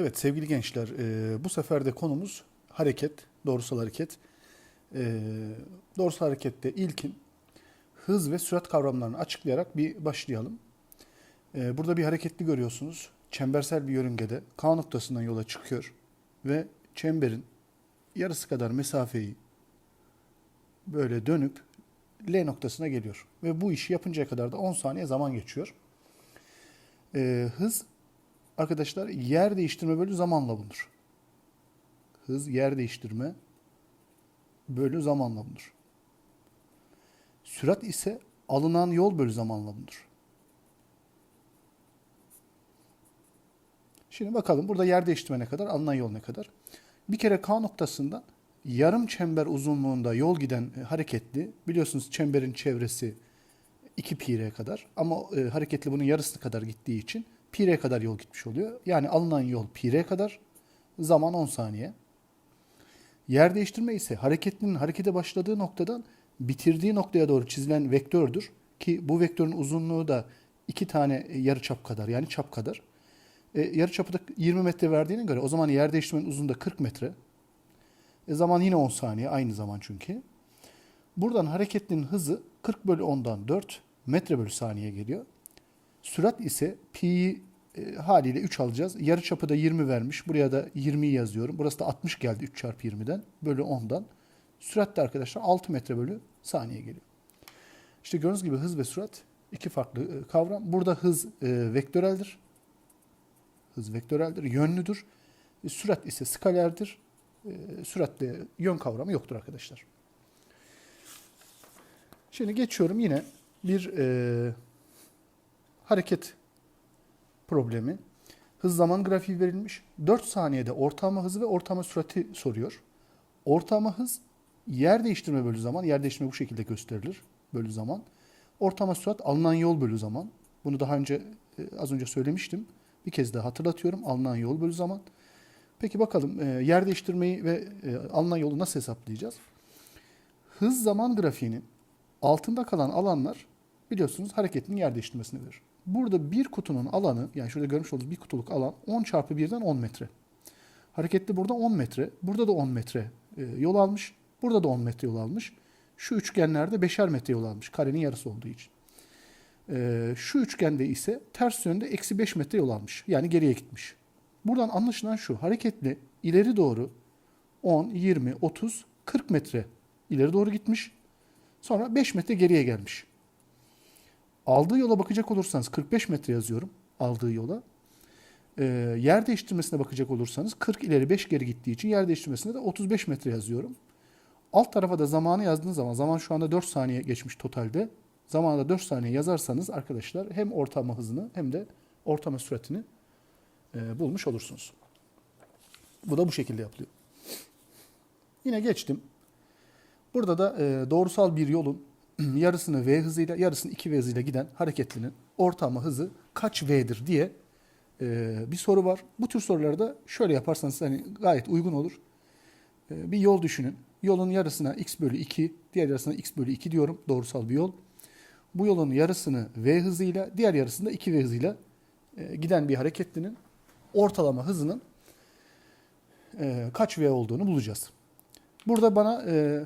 Evet sevgili gençler, e, bu sefer de konumuz hareket, doğrusal hareket. E, doğrusal harekette ilkin hız ve sürat kavramlarını açıklayarak bir başlayalım. E, burada bir hareketli görüyorsunuz. Çembersel bir yörüngede K noktasından yola çıkıyor ve çemberin yarısı kadar mesafeyi böyle dönüp L noktasına geliyor. Ve bu işi yapıncaya kadar da 10 saniye zaman geçiyor. E, hız arkadaşlar yer değiştirme bölü zamanla bulunur. Hız yer değiştirme bölü zamanla bulunur. Sürat ise alınan yol bölü zamanla bulunur. Şimdi bakalım burada yer değiştirme ne kadar, alınan yol ne kadar. Bir kere K noktasında yarım çember uzunluğunda yol giden e, hareketli, biliyorsunuz çemberin çevresi 2 pi r kadar ama e, hareketli bunun yarısına kadar gittiği için pi r kadar yol gitmiş oluyor. Yani alınan yol pi r kadar, zaman 10 saniye. Yer değiştirme ise hareketlinin harekete başladığı noktadan bitirdiği noktaya doğru çizilen vektördür. Ki bu vektörün uzunluğu da iki tane yarı çap kadar yani çap kadar. E, yarı çapı da 20 metre verdiğine göre o zaman yer değiştirmenin uzunluğu da 40 metre. E, zaman yine 10 saniye aynı zaman çünkü. Buradan hareketlinin hızı 40 bölü 10'dan 4 metre bölü saniye geliyor. Sürat ise pi'yi e, haliyle 3 alacağız. Yarı çapı da 20 vermiş. Buraya da 20'yi yazıyorum. Burası da 60 geldi 3 çarpı 20'den. Bölü 10'dan. Sürat de arkadaşlar 6 metre bölü saniye geliyor. İşte gördüğünüz gibi hız ve sürat iki farklı e, kavram. Burada hız e, vektöreldir. Hız vektöreldir, yönlüdür. E, sürat ise skalerdir. E, süratte yön kavramı yoktur arkadaşlar. Şimdi geçiyorum yine bir e, hareket problemi. Hız zaman grafiği verilmiş. 4 saniyede ortalama hızı ve ortalama sürati soruyor. Ortalama hız yer değiştirme bölü zaman. Yer değiştirme bu şekilde gösterilir bölü zaman. Ortalama sürat alınan yol bölü zaman. Bunu daha önce e, az önce söylemiştim. Bir kez daha hatırlatıyorum. Alınan yol bölü zaman. Peki bakalım e, yer değiştirmeyi ve e, alınan yolu nasıl hesaplayacağız? Hız zaman grafiğinin altında kalan alanlar biliyorsunuz hareketin yer değiştirmesini verir. Burada bir kutunun alanı yani şurada görmüş olduğunuz bir kutuluk alan 10 çarpı 1'den 10 metre. Hareketli burada 10 metre. Burada da 10 metre e, yol almış. Burada da 10 metre yol almış. Şu üçgenlerde 5'er metre yol almış. Karenin yarısı olduğu için. E, şu üçgende ise ters yönde eksi 5 metre yol almış. Yani geriye gitmiş. Buradan anlaşılan şu. Hareketli ileri doğru 10, 20, 30, 40 metre ileri doğru gitmiş. Sonra 5 metre geriye gelmiş. Aldığı yola bakacak olursanız 45 metre yazıyorum aldığı yola. Ee, yer değiştirmesine bakacak olursanız 40 ileri 5 geri gittiği için yer değiştirmesine de 35 metre yazıyorum. Alt tarafa da zamanı yazdığınız zaman zaman şu anda 4 saniye geçmiş totalde. Zamanında 4 saniye yazarsanız arkadaşlar hem ortalama hızını hem de ortalama süratini e, bulmuş olursunuz. Bu da bu şekilde yapılıyor. Yine geçtim. Burada da e, doğrusal bir yolun yarısını v hızıyla, yarısını 2v hızıyla giden hareketlinin ortalama hızı kaç v'dir diye e, bir soru var. Bu tür sorularda şöyle yaparsanız hani gayet uygun olur. E, bir yol düşünün. Yolun yarısına x bölü 2, diğer yarısına x bölü 2 diyorum. Doğrusal bir yol. Bu yolun yarısını v hızıyla, diğer yarısını da 2v hızıyla e, giden bir hareketlinin ortalama hızının e, kaç v olduğunu bulacağız. Burada bana e,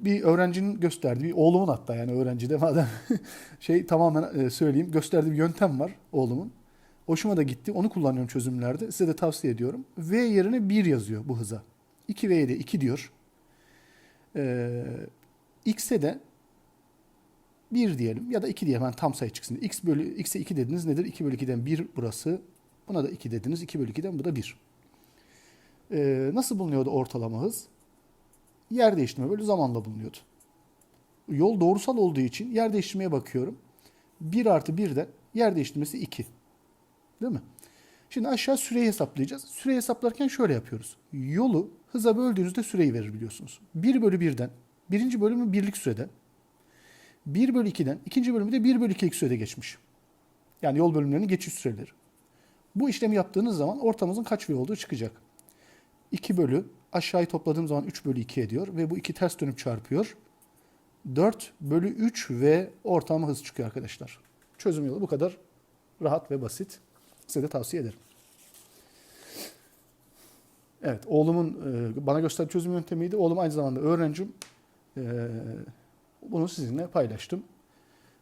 bir öğrencinin gösterdiği, bir oğlumun hatta yani öğrenci de madem şey tamamen e, söyleyeyim gösterdiği bir yöntem var oğlumun. Hoşuma da gitti. Onu kullanıyorum çözümlerde. Size de tavsiye ediyorum. V yerine 1 yazıyor bu hıza. 2V'ye de 2 diyor. Ee, X'e de 1 diyelim ya da 2 diyelim. Yani tam sayı çıksın. X bölü X'e 2 dediniz nedir? 2 bölü 2'den 1 burası. Buna da 2 dediniz. 2 bölü 2'den bu da 1. Ee, nasıl bulunuyordu ortalama hız? Yer değiştirme bölü zamanla bulunuyordu. Yol doğrusal olduğu için yer değiştirmeye bakıyorum. 1 artı 1'den yer değiştirmesi 2. Değil mi? Şimdi aşağı süreyi hesaplayacağız. Süreyi hesaplarken şöyle yapıyoruz. Yolu hıza böldüğünüzde süreyi verir biliyorsunuz. 1 bölü 1'den birinci bölümü birlik sürede 1 bölü 2'den ikinci bölümü de 1 bölü 2'lik sürede geçmiş. Yani yol bölümlerinin geçiş süreleri. Bu işlemi yaptığınız zaman ortamızın kaç v olduğu çıkacak. 2 bölü aşağıyı topladığım zaman 3 bölü 2 ediyor ve bu 2 ters dönüp çarpıyor. 4 bölü 3 ve ortalama hız çıkıyor arkadaşlar. Çözüm yolu bu kadar rahat ve basit. Size de tavsiye ederim. Evet, oğlumun e, bana gösterdiği çözüm yöntemiydi. Oğlum aynı zamanda öğrencim. E, bunu sizinle paylaştım.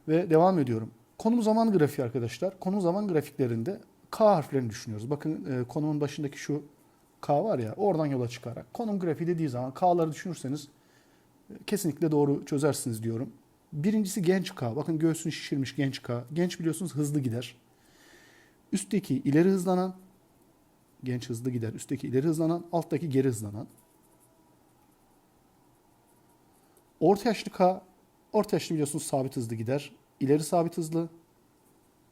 Ve devam ediyorum. Konum zaman grafiği arkadaşlar. Konum zaman grafiklerinde K harflerini düşünüyoruz. Bakın e, konumun başındaki şu K var ya oradan yola çıkarak. Konum grafiği dediği zaman K'ları düşünürseniz e, kesinlikle doğru çözersiniz diyorum. Birincisi genç K. Bakın göğsünü şişirmiş genç K. Genç biliyorsunuz hızlı gider. Üstteki ileri hızlanan, genç hızlı gider. Üstteki ileri hızlanan, alttaki geri hızlanan. Orta yaşlı K, orta yaşlı biliyorsunuz sabit hızlı gider. İleri sabit hızlı,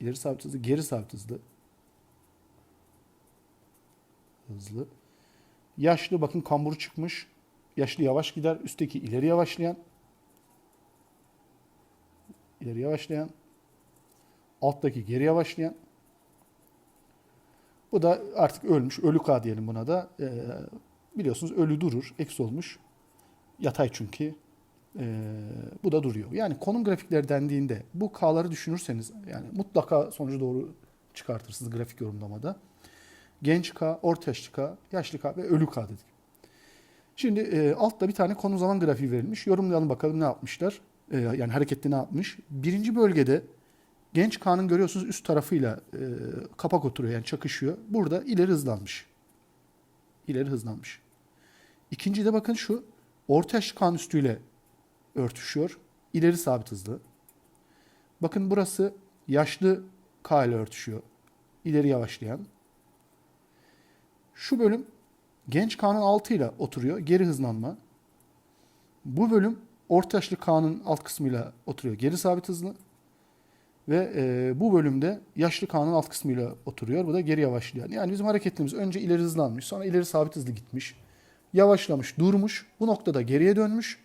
ileri sabit hızlı, geri sabit hızlı. Hızlı. Yaşlı bakın kamburu çıkmış. Yaşlı yavaş gider. Üstteki ileri yavaşlayan. İleri yavaşlayan. Alttaki geri yavaşlayan. Bu da artık ölmüş. Ölü K diyelim buna da. Ee, biliyorsunuz ölü durur. Eksi olmuş. Yatay çünkü. Ee, bu da duruyor. Yani konum grafikleri dendiğinde bu K'ları düşünürseniz yani mutlaka sonucu doğru çıkartırsınız grafik yorumlamada. Genç K, orta yaşlı K, yaşlı K ve ölü K dedik. Şimdi e, altta bir tane konu zaman grafiği verilmiş. Yorumlayalım bakalım ne yapmışlar. E, yani hareketli ne yapmış. Birinci bölgede genç K'nın görüyorsunuz üst tarafıyla e, kapak oturuyor yani çakışıyor. Burada ileri hızlanmış. İleri hızlanmış. İkinci de bakın şu orta yaşlı K'nın üstüyle örtüşüyor. İleri sabit hızlı. Bakın burası yaşlı K ile örtüşüyor. İleri yavaşlayan. Şu bölüm genç K'nın altıyla oturuyor. Geri hızlanma. Bu bölüm orta yaşlı K'nın alt kısmıyla oturuyor. Geri sabit hızlı. Ve e, bu bölümde yaşlı K'nın alt kısmıyla oturuyor. Bu da geri yavaşlayan. Yani bizim hareketimiz önce ileri hızlanmış. Sonra ileri sabit hızlı gitmiş. Yavaşlamış, durmuş. Bu noktada geriye dönmüş.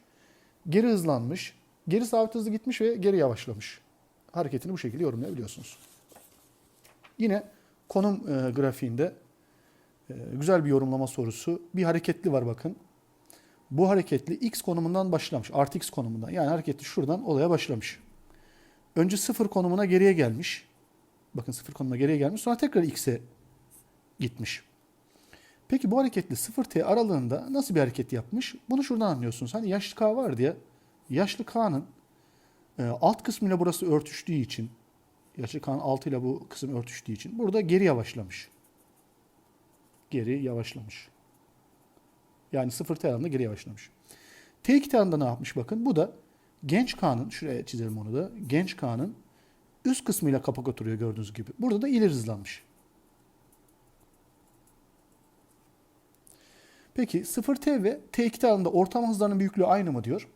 Geri hızlanmış. Geri sabit hızlı gitmiş ve geri yavaşlamış. Hareketini bu şekilde yorumlayabiliyorsunuz. Yine konum e, grafiğinde güzel bir yorumlama sorusu. Bir hareketli var bakın. Bu hareketli x konumundan başlamış. Artı x konumundan. Yani hareketli şuradan olaya başlamış. Önce sıfır konumuna geriye gelmiş. Bakın sıfır konumuna geriye gelmiş. Sonra tekrar x'e gitmiş. Peki bu hareketli 0t aralığında nasıl bir hareket yapmış? Bunu şuradan anlıyorsunuz. Hani yaşlı k var diye. Yaşlı k'nın e, alt kısmıyla burası örtüştüğü için yaşlı k'nın altıyla bu kısım örtüştüğü için burada geri yavaşlamış geri yavaşlamış. Yani 0 t aralığında geri yavaşlamış. T2 aralığında ne yapmış bakın. Bu da genç K'nın, şuraya çizelim onu da. Genç K'nın üst kısmıyla kapak oturuyor gördüğünüz gibi. Burada da ileri hızlanmış. Peki 0T ve T2 aralığında ortam hızlarının büyüklüğü aynı mı diyor.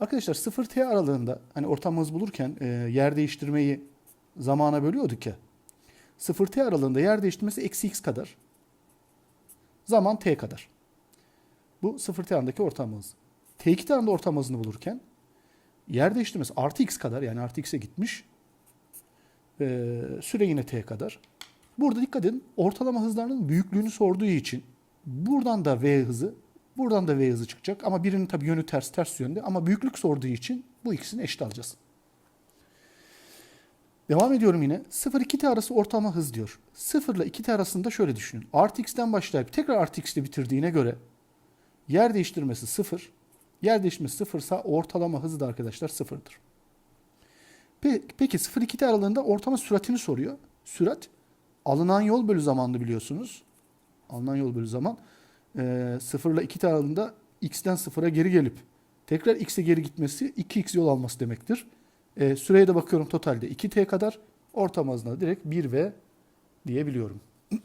Arkadaşlar 0T aralığında hani ortam hız bulurken e, yer değiştirmeyi zamana bölüyorduk ya. 0T aralığında yer değiştirmesi eksi x kadar. Zaman t kadar. Bu 0 t andaki ortam hız. T2 anda ortam hızını bulurken yer değiştirmesi artı x kadar yani artı x'e gitmiş. Ee, süre yine t kadar. Burada dikkat edin ortalama hızlarının büyüklüğünü sorduğu için buradan da v hızı buradan da v hızı çıkacak. Ama birinin tabii yönü ters ters yönde ama büyüklük sorduğu için bu ikisini eşit alacağız. Devam ediyorum yine. 0-2t arası ortalama hız diyor. 0 ile 2t arasında şöyle düşünün. Artı x'ten başlayıp tekrar ile bitirdiğine göre yer değiştirmesi 0. Yer değiştirmesi 0 ise ortalama hızı da arkadaşlar 0'dır. Peki 0-2t aralığında ortalama süratini soruyor. Sürat alınan yol bölü zamandı biliyorsunuz. Alınan yol bölü zaman. E, 0 ile 2t aralığında x'ten 0'a geri gelip tekrar x'e geri gitmesi 2x yol alması demektir. E, süreye de bakıyorum totalde 2t kadar. Ortam hızına direkt 1v diyebiliyorum.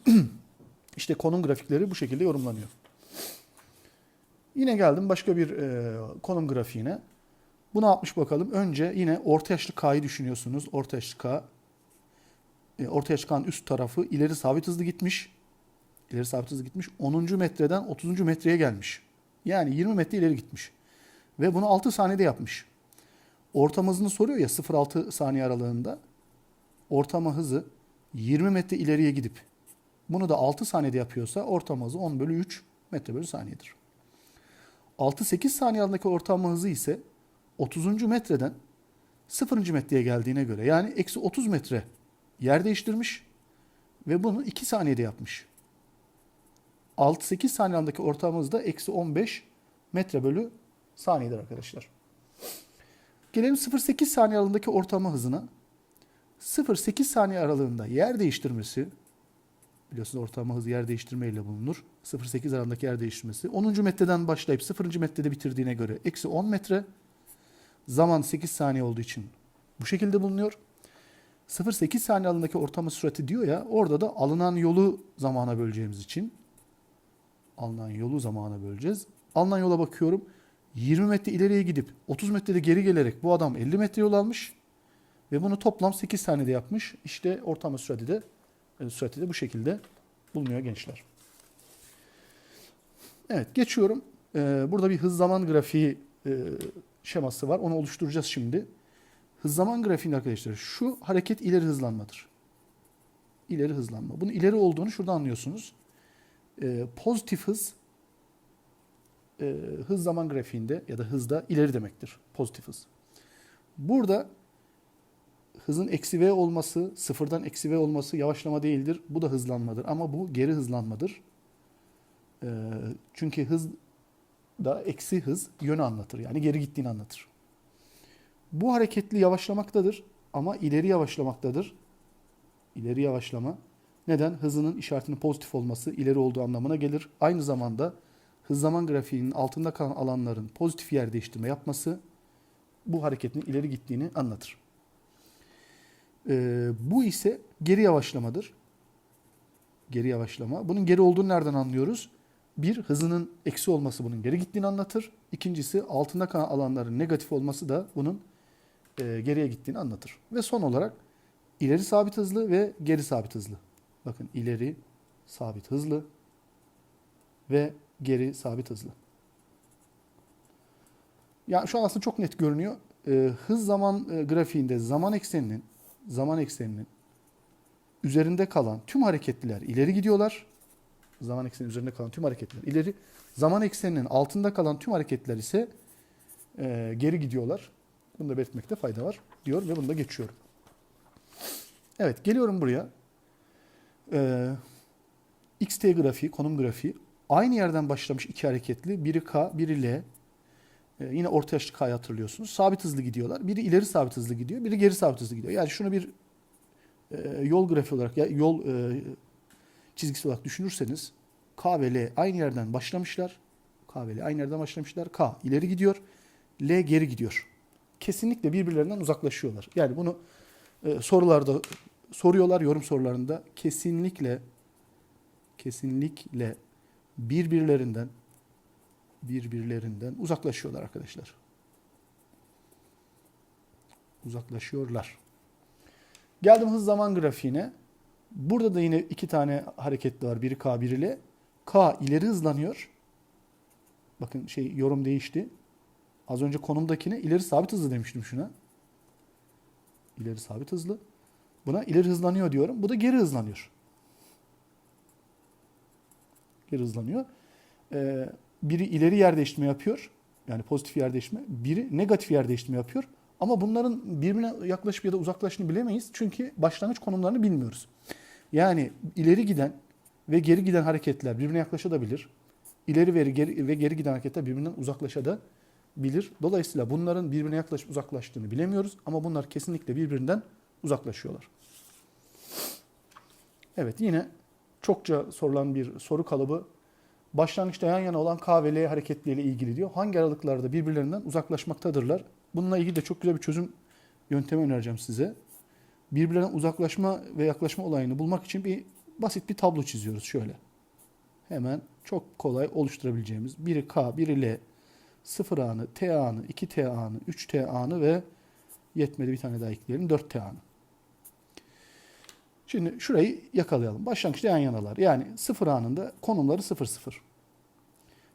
işte konum grafikleri bu şekilde yorumlanıyor. Yine geldim başka bir e, konum grafiğine. Bu ne yapmış bakalım? Önce yine orta yaşlı K'yı düşünüyorsunuz. Orta yaşlı K. E, orta yaşlı K'nın üst tarafı ileri sabit hızlı gitmiş. İleri sabit hızlı gitmiş. 10. metreden 30. metreye gelmiş. Yani 20 metre ileri gitmiş. Ve bunu 6 saniyede yapmış. Ortam hızını soruyor ya 0-6 saniye aralığında. Ortama hızı 20 metre ileriye gidip bunu da 6 saniyede yapıyorsa ortam hızı 10 bölü 3 metre bölü saniyedir. 6-8 saniye aralığındaki ortalama hızı ise 30. metreden 0. metreye geldiğine göre yani eksi 30 metre yer değiştirmiş Ve bunu 2 saniyede yapmış. 6-8 saniye aralığındaki ortalama hız da eksi 15 metre bölü saniyedir arkadaşlar. Gelelim 0-8 saniye aralığındaki ortalama hızına. 0-8 saniye aralığında yer değiştirmesi, biliyorsunuz ortalama hız yer değiştirme ile bulunur. 0-8 aralığındaki yer değiştirmesi. 10. metreden başlayıp 0. metrede bitirdiğine göre eksi 10 metre. Zaman 8 saniye olduğu için bu şekilde bulunuyor. 0-8 saniye aralığındaki ortalama sürati diyor ya orada da alınan yolu zamana böleceğimiz için alınan yolu zamana böleceğiz. Alınan yola bakıyorum. 20 metre ileriye gidip 30 metrede geri gelerek bu adam 50 metre yol almış ve bunu toplam 8 saniyede yapmış. İşte ortalama sürati de e, sürati de bu şekilde bulunuyor gençler. Evet geçiyorum. Ee, burada bir hız zaman grafiği e, şeması var. Onu oluşturacağız şimdi. Hız zaman grafiğinde arkadaşlar şu hareket ileri hızlanmadır. İleri hızlanma. Bunun ileri olduğunu şurada anlıyorsunuz. Pozitif hız e, hız zaman grafiğinde ya da hızda ileri demektir. Pozitif hız. Burada hızın eksi v olması, sıfırdan eksi v olması yavaşlama değildir. Bu da hızlanmadır ama bu geri hızlanmadır. Ee, çünkü hız da eksi hız yönü anlatır. Yani geri gittiğini anlatır. Bu hareketli yavaşlamaktadır ama ileri yavaşlamaktadır. İleri yavaşlama. Neden? Hızının işaretinin pozitif olması ileri olduğu anlamına gelir. Aynı zamanda hız zaman grafiğinin altında kalan alanların pozitif yer değiştirme yapması bu hareketin ileri gittiğini anlatır. Ee, bu ise geri yavaşlamadır. Geri yavaşlama. Bunun geri olduğunu nereden anlıyoruz? Bir, hızının eksi olması bunun geri gittiğini anlatır. İkincisi, altında kalan alanların negatif olması da bunun e, geriye gittiğini anlatır. Ve son olarak ileri sabit hızlı ve geri sabit hızlı. Bakın ileri sabit hızlı ve geri sabit hızlı. Ya şu an aslında çok net görünüyor. Ee, hız zaman e, grafiğinde zaman ekseninin zaman ekseninin üzerinde kalan tüm hareketliler ileri gidiyorlar. Zaman ekseninin üzerinde kalan tüm hareketler ileri. Zaman ekseninin altında kalan tüm hareketler ise e, geri gidiyorlar. Bunu da belirtmekte fayda var diyor ve bunu da geçiyorum. Evet geliyorum buraya. Ee, XT grafiği, konum grafiği. Aynı yerden başlamış iki hareketli. Biri K, biri L. Ee, yine orta yaşlı K'yı hatırlıyorsunuz. Sabit hızlı gidiyorlar. Biri ileri sabit hızlı gidiyor, biri geri sabit hızlı gidiyor. Yani şunu bir e, yol grafiği olarak, ya yol e, çizgisi olarak düşünürseniz K ve L aynı yerden başlamışlar. K ve L aynı yerden başlamışlar. K ileri gidiyor, L geri gidiyor. Kesinlikle birbirlerinden uzaklaşıyorlar. Yani bunu e, sorularda soruyorlar yorum sorularında kesinlikle kesinlikle birbirlerinden birbirlerinden uzaklaşıyorlar arkadaşlar. Uzaklaşıyorlar. Geldim hız zaman grafiğine. Burada da yine iki tane hareketli var. Biri K, biri L. K ileri hızlanıyor. Bakın şey yorum değişti. Az önce konumdakine ileri sabit hızlı demiştim şuna. İleri sabit hızlı. Buna ileri hızlanıyor diyorum. Bu da geri hızlanıyor. Geri hızlanıyor. Ee, biri ileri yer değiştirme yapıyor. Yani pozitif yer değiştirme. Biri negatif yer değiştirme yapıyor. Ama bunların birbirine yaklaşıp ya da uzaklaştığını bilemeyiz. Çünkü başlangıç konumlarını bilmiyoruz. Yani ileri giden ve geri giden hareketler birbirine yaklaşabilir. İleri ve geri, ve geri giden hareketler birbirinden uzaklaşabilir. Dolayısıyla bunların birbirine yaklaşıp uzaklaştığını bilemiyoruz. Ama bunlar kesinlikle birbirinden uzaklaşıyorlar. Evet yine çokça sorulan bir soru kalıbı. Başlangıçta yan yana olan K ve L hareketleriyle ilgili diyor. Hangi aralıklarda birbirlerinden uzaklaşmaktadırlar? Bununla ilgili de çok güzel bir çözüm yöntemi önereceğim size. Birbirlerinden uzaklaşma ve yaklaşma olayını bulmak için bir basit bir tablo çiziyoruz şöyle. Hemen çok kolay oluşturabileceğimiz biri K, biri L, 0 anı, T anı, 2 T anı, 3 T anı ve yetmedi bir tane daha ekleyelim 4 T anı. Şimdi şurayı yakalayalım. Başlangıçta yan yanalar. Yani 0 anında konumları 0 0.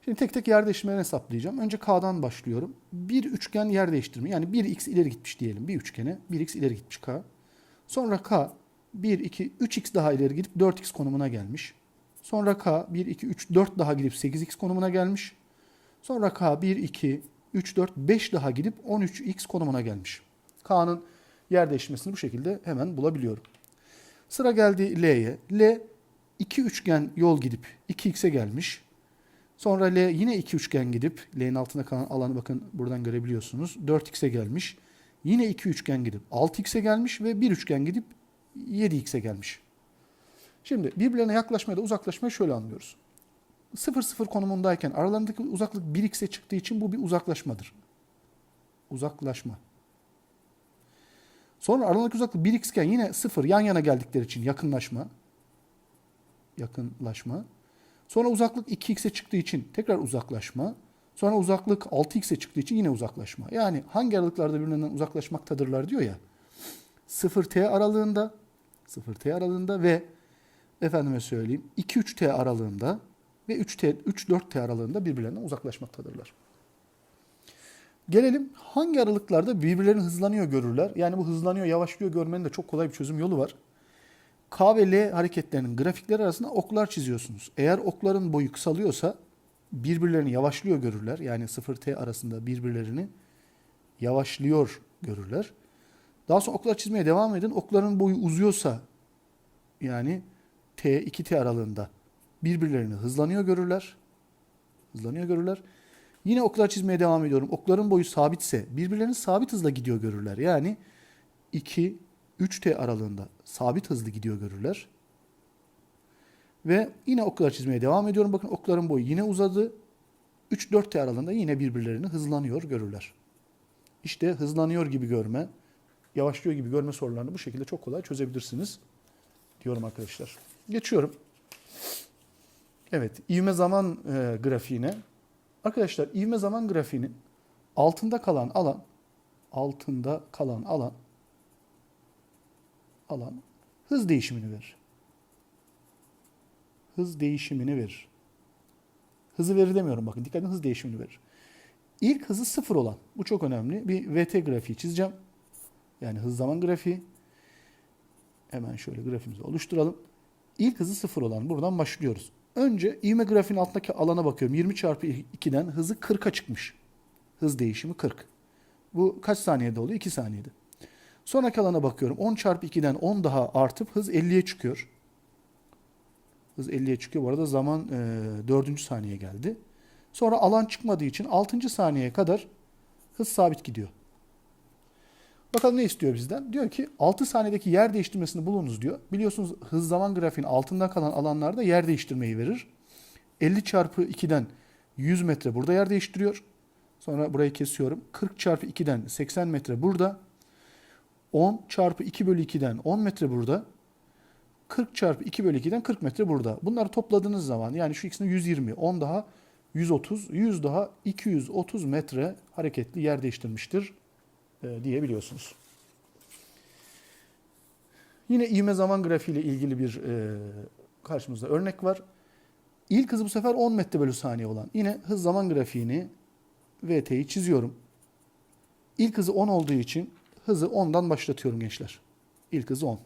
Şimdi tek tek yer değiştirmelerini hesaplayacağım. Önce K'dan başlıyorum. Bir üçgen yer değiştirme. Yani 1x ileri gitmiş diyelim bir üçgene. 1x ileri gitmiş K. Sonra K 1, 2, 3x daha ileri gidip 4x konumuna gelmiş. Sonra K 1, 2, 3, 4 daha gidip 8x konumuna gelmiş. Sonra K 1, 2, 3, 4, 5 daha gidip 13x konumuna gelmiş. K'nın yer değişmesini bu şekilde hemen bulabiliyorum. Sıra geldi L'ye. L iki üçgen yol gidip 2x'e gelmiş. Sonra L yine iki üçgen gidip L'nin altında kalan alanı bakın buradan görebiliyorsunuz. 4x'e gelmiş. Yine iki üçgen gidip 6x'e gelmiş ve bir üçgen gidip 7x'e gelmiş. Şimdi birbirlerine yaklaşma ya da uzaklaşmayı şöyle anlıyoruz. 0-0 konumundayken aralarındaki uzaklık 1x'e çıktığı için bu bir uzaklaşmadır. Uzaklaşma. Sonra aralarındaki uzaklık 1x iken yine 0 yan yana geldikleri için yakınlaşma. Yakınlaşma. Sonra uzaklık 2x'e çıktığı için tekrar uzaklaşma. Sonra uzaklık 6x'e çıktığı için yine uzaklaşma. Yani hangi aralıklarda birbirinden uzaklaşmaktadırlar diyor ya. 0t aralığında 0t aralığında ve efendime söyleyeyim 2-3t aralığında ve 3t 3-4t aralığında birbirlerinden uzaklaşmaktadırlar. Gelelim hangi aralıklarda birbirlerini hızlanıyor görürler. Yani bu hızlanıyor, yavaşlıyor görmenin de çok kolay bir çözüm yolu var. K ve L hareketlerinin grafikleri arasında oklar çiziyorsunuz. Eğer okların boyu kısalıyorsa birbirlerini yavaşlıyor görürler. Yani 0T arasında birbirlerini yavaşlıyor görürler. Daha sonra oklar çizmeye devam edin. Okların boyu uzuyorsa yani T 2T aralığında birbirlerini hızlanıyor görürler. Hızlanıyor görürler. Yine oklar çizmeye devam ediyorum. Okların boyu sabitse birbirlerini sabit hızla gidiyor görürler. Yani 2 3T aralığında sabit hızlı gidiyor görürler. Ve yine oklar çizmeye devam ediyorum. Bakın okların boyu yine uzadı. 3-4T aralığında yine birbirlerini hızlanıyor görürler. İşte hızlanıyor gibi görme, yavaşlıyor gibi görme sorularını bu şekilde çok kolay çözebilirsiniz diyorum arkadaşlar. Geçiyorum. Evet, ivme zaman e, grafiğine. Arkadaşlar ivme zaman grafiğinin altında kalan alan, altında kalan alan, alan hız değişimini verir. Hız değişimini verir. Hızı verir demiyorum bakın. Dikkat edin hız değişimini verir. İlk hızı sıfır olan, bu çok önemli. Bir VT grafiği çizeceğim. Yani hız zaman grafiği. Hemen şöyle grafimizi oluşturalım. İlk hızı sıfır olan buradan başlıyoruz. Önce ivme grafiğinin altındaki alana bakıyorum. 20 çarpı 2'den hızı 40'a çıkmış. Hız değişimi 40. Bu kaç saniyede oluyor? 2 saniyede. Sonraki alana bakıyorum. 10 çarpı 2'den 10 daha artıp hız 50'ye çıkıyor. Hız 50'ye çıkıyor. Bu arada zaman e, 4. saniye geldi. Sonra alan çıkmadığı için 6. saniyeye kadar hız sabit gidiyor. Bakalım ne istiyor bizden? Diyor ki 6 saniyedeki yer değiştirmesini bulunuz diyor. Biliyorsunuz hız zaman grafiğinin altında kalan alanlarda yer değiştirmeyi verir. 50 çarpı 2'den 100 metre burada yer değiştiriyor. Sonra burayı kesiyorum. 40 çarpı 2'den 80 metre burada. 10 çarpı 2 bölü 2'den 10 metre burada. 40 çarpı 2 bölü 2'den 40 metre burada. Bunları topladığınız zaman yani şu ikisini 120, 10 daha 130, 100 daha 230 metre hareketli yer değiştirmiştir diyebiliyorsunuz. Yine ivme zaman grafiği ile ilgili bir e, karşımızda örnek var. İlk hızı bu sefer 10 metre bölü saniye olan. Yine hız zaman grafiğini VT'yi çiziyorum. İlk hızı 10 olduğu için hızı 10'dan başlatıyorum gençler. İlk hızı 10.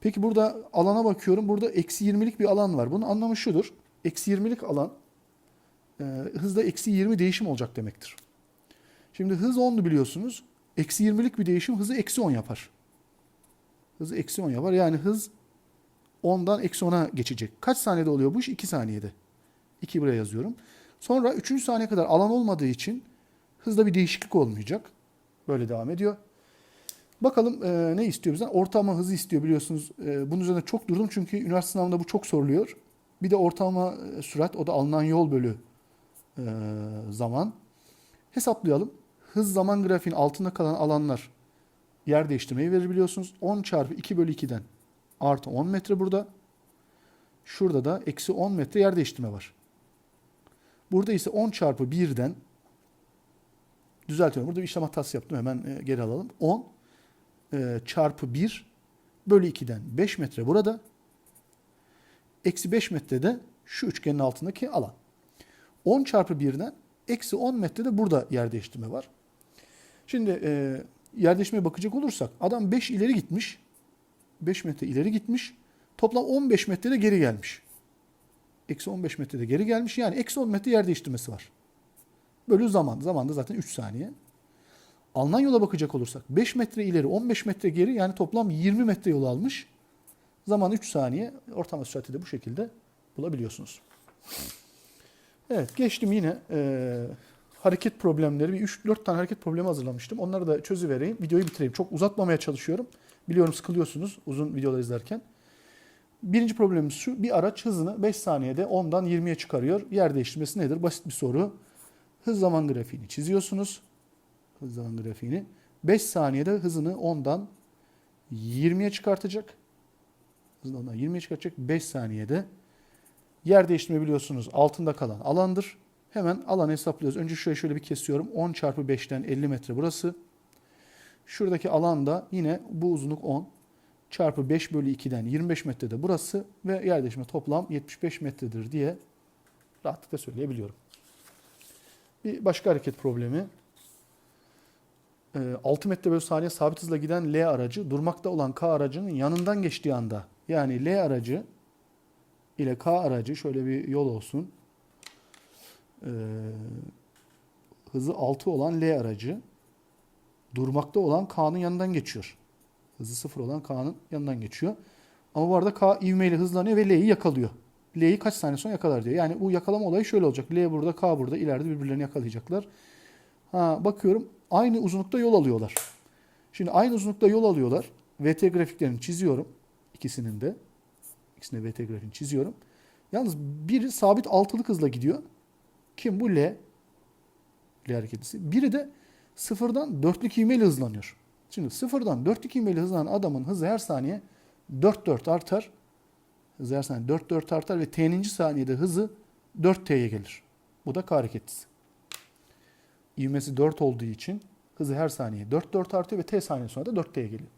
Peki burada alana bakıyorum. Burada eksi 20'lik bir alan var. Bunun anlamı şudur. Eksi 20'lik alan e, hızda eksi 20 değişim olacak demektir. Şimdi hız 10'du biliyorsunuz. Eksi 20'lik bir değişim hızı eksi 10 yapar. Hızı eksi 10 yapar. Yani hız 10'dan eksi 10'a geçecek. Kaç saniyede oluyor bu iş? 2 saniyede. 2 buraya yazıyorum. Sonra 3. saniye kadar alan olmadığı için hızda bir değişiklik olmayacak. Böyle devam ediyor. Bakalım e, ne istiyor bizden? Ortalama hızı istiyor biliyorsunuz. E, bunun üzerine çok durdum çünkü üniversite sınavında bu çok soruluyor. Bir de ortalama e, sürat o da alınan yol bölü e, zaman. Hesaplayalım. Hız zaman grafiğin altında kalan alanlar yer değiştirmeyi verir biliyorsunuz. 10 çarpı 2 bölü 2'den artı 10 metre burada. Şurada da eksi 10 metre yer değiştirme var. Burada ise 10 çarpı 1'den düzeltiyorum. Burada bir işlem hatası yaptım. Hemen e, geri alalım. 10 e, çarpı 1 bölü 2'den 5 metre burada. Eksi 5 metrede şu üçgenin altındaki alan. 10 çarpı 1'den eksi 10 metrede burada yer değiştirme var. Şimdi e, yer değiştirmeye bakacak olursak adam 5 ileri gitmiş. 5 metre ileri gitmiş. Toplam 15 metrede geri gelmiş. Eksi 15 metrede geri gelmiş. Yani eksi 10 metre yer değiştirmesi var. Bölü zaman. Zaman da zaten 3 saniye. Alınan yola bakacak olursak 5 metre ileri 15 metre geri yani toplam 20 metre yol almış. Zaman 3 saniye. Ortalama sürati de bu şekilde bulabiliyorsunuz. Evet geçtim yine e, hareket problemleri. Bir 3-4 tane hareket problemi hazırlamıştım. Onları da çözüvereyim. Videoyu bitireyim. Çok uzatmamaya çalışıyorum. Biliyorum sıkılıyorsunuz uzun videolar izlerken. Birinci problemimiz şu. Bir araç hızını 5 saniyede 10'dan 20'ye çıkarıyor. Yer değiştirmesi nedir? Basit bir soru. Hız zaman grafiğini çiziyorsunuz. Hız zaman grafiğini. 5 saniyede hızını 10'dan 20'ye çıkartacak. Hızını 10'dan 20'ye çıkartacak. 5 saniyede. Yer değiştirme biliyorsunuz altında kalan alandır. Hemen alanı hesaplıyoruz. Önce şuraya şöyle bir kesiyorum. 10 çarpı 5'ten 50 metre burası. Şuradaki alan da yine bu uzunluk 10 çarpı 5 bölü 2'den 25 metrede burası ve yer toplam 75 metredir diye rahatlıkla söyleyebiliyorum. Bir başka hareket problemi. Ee, 6 metre bölü saniye sabit hızla giden L aracı durmakta olan K aracının yanından geçtiği anda yani L aracı ile K aracı şöyle bir yol olsun. Ee, hızı 6 olan L aracı durmakta olan K'nın yanından geçiyor. Hızı 0 olan K'nın yanından geçiyor. Ama bu arada K ivmeyle hızlanıyor ve L'yi yakalıyor. L'yi kaç saniye sonra yakalar diyor. Yani bu yakalama olayı şöyle olacak. L burada, K burada. ileride birbirlerini yakalayacaklar. Ha, bakıyorum aynı uzunlukta yol alıyorlar. Şimdi aynı uzunlukta yol alıyorlar. VT grafiklerini çiziyorum. ikisinin de. İkisine VT grafiğini çiziyorum. Yalnız biri sabit altılık hızla gidiyor. Kim bu? L. L hareketlisi. Biri de sıfırdan dörtlük ivmeyle hızlanıyor. Şimdi sıfırdan dörtlük ivmeyle hızlanan adamın hızı her saniye 4-4 artar. Hızı her saniye 4-4 artar ve t'ninci saniyede hızı 4t'ye gelir. Bu da K hareketlisi. İvmesi 4 olduğu için hızı her saniye 4-4 artıyor ve t saniye sonra da 4t'ye geliyor.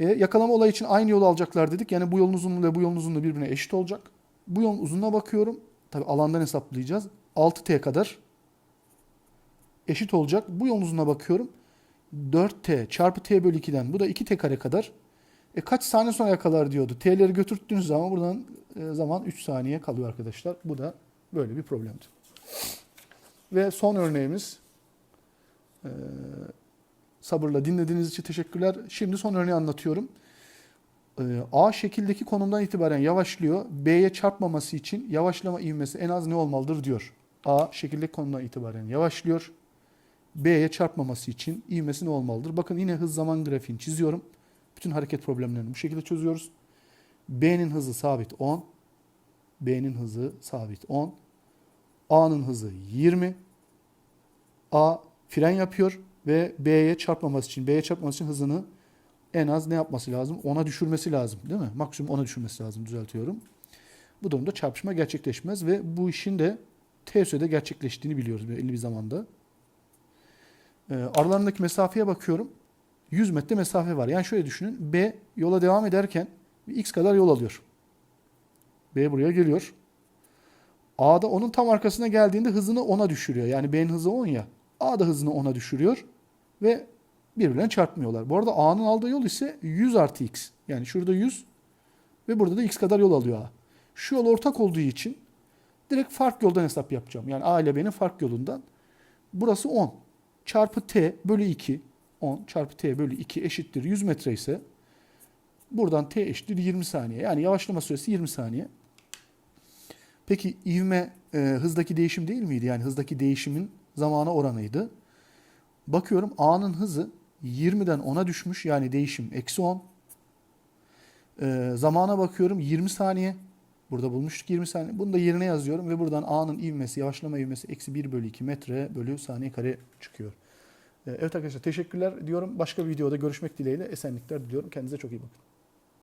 E, yakalama olayı için aynı yolu alacaklar dedik. Yani bu yolun uzunluğu ve bu yolun uzunluğu birbirine eşit olacak. Bu yolun uzunluğuna bakıyorum. Tabi alandan hesaplayacağız. 6t kadar eşit olacak. Bu yolun uzunluğuna bakıyorum. 4t çarpı t bölü 2'den bu da 2t kare kadar. E kaç saniye sonra yakalar diyordu. T'leri götürttüğünüz zaman buradan e, zaman 3 saniye kalıyor arkadaşlar. Bu da böyle bir problemdi. Ve son örneğimiz e, sabırla dinlediğiniz için teşekkürler. Şimdi son örneği anlatıyorum. E, A şekildeki konumdan itibaren yavaşlıyor. B'ye çarpmaması için yavaşlama ivmesi en az ne olmalıdır diyor. A şekildeki konumdan itibaren yavaşlıyor. B'ye çarpmaması için ivmesi ne olmalıdır? Bakın yine hız zaman grafiğini çiziyorum. Bütün hareket problemlerini bu şekilde çözüyoruz. B'nin hızı sabit 10. B'nin hızı sabit 10. A'nın hızı 20. A fren yapıyor ve B'ye çarpmaması için, B'ye çarpmaması için hızını en az ne yapması lazım? 10'a düşürmesi lazım değil mi? Maksimum 10'a düşürmesi lazım düzeltiyorum. Bu durumda çarpışma gerçekleşmez ve bu işin de T sürede gerçekleştiğini biliyoruz belli bir zamanda. E, aralarındaki mesafeye bakıyorum. 100 metre mesafe var. Yani şöyle düşünün. B yola devam ederken x kadar yol alıyor. B buraya geliyor. A da onun tam arkasına geldiğinde hızını 10'a düşürüyor. Yani B'nin hızı 10 ya. A da hızını 10'a düşürüyor ve birbirlerine çarpmıyorlar. Bu arada A'nın aldığı yol ise 100 artı x. Yani şurada 100 ve burada da x kadar yol alıyor A. Şu yol ortak olduğu için direkt fark yoldan hesap yapacağım. Yani A ile B'nin fark yolundan. Burası 10 çarpı t bölü 2 10 çarpı t bölü 2 eşittir 100 metre ise buradan t eşittir 20 saniye. Yani yavaşlama süresi 20 saniye. Peki ivme e, hızdaki değişim değil miydi? Yani hızdaki değişimin zamana oranıydı. Bakıyorum A'nın hızı 20'den 10'a düşmüş. Yani değişim eksi 10. E, zamana bakıyorum 20 saniye. Burada bulmuştuk 20 saniye. Bunu da yerine yazıyorum ve buradan A'nın ivmesi, yavaşlama ivmesi eksi 1 bölü 2 metre bölü saniye kare çıkıyor. Ee, Evet arkadaşlar teşekkürler diyorum. Başka bir videoda görüşmek dileğiyle esenlikler diliyorum. Kendinize çok iyi bakın.